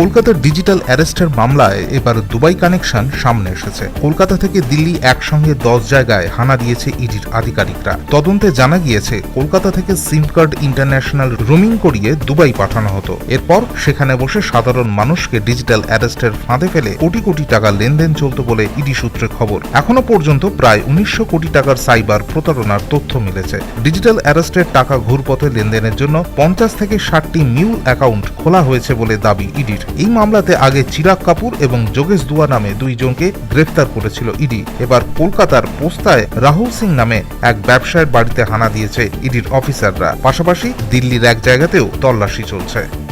কলকাতার ডিজিটাল অ্যারেস্টের মামলায় এবার দুবাই কানেকশন সামনে এসেছে। কলকাতা থেকে দিল্লি একসঙ্গে দশ জায়গায় হানা দিয়েছে ইডির আধিকারিকরা। তদন্তে জানা গিয়েছে, কলকাতা থেকে সিম কার্ড ইন্টারন্যাশনাল রোমিং করিয়ে দুবাই পাঠানো হতো। এরপর সেখানে বসে সাধারণ মানুষকে ডিজিটাল অ্যারেস্টের ফাঁদে ফেলে কোটি কোটি টাকা লেনদেন চলত বলে ইডি সূত্রে খবর। এখনও পর্যন্ত প্রায় উনিশশো কোটি টাকার সাইবার প্রতারণার তথ্য মিলেছে। ডিজিটাল অ্যারেস্টের টাকা ঘুরপথে লেনদেনের জন্য পঞ্চাশ থেকে ষাটটি মিউল অ্যাকাউন্ট খোলা হয়েছে বলে দাবি ইডির এই মামলাতে আগে চিরাগ কাপুর এবং যোগেশ দুয়া নামে দুইজনকে গ্রেফতার করেছিল ইডি। এবার কলকাতার পোস্তায় রাহুল সিং নামে এক ব্যবসায়ের বাড়িতে হানা দিয়েছে ইডির অফিসাররা। পাশাপাশি দিল্লির এক জায়গাতেও তল্লাশি চলছে।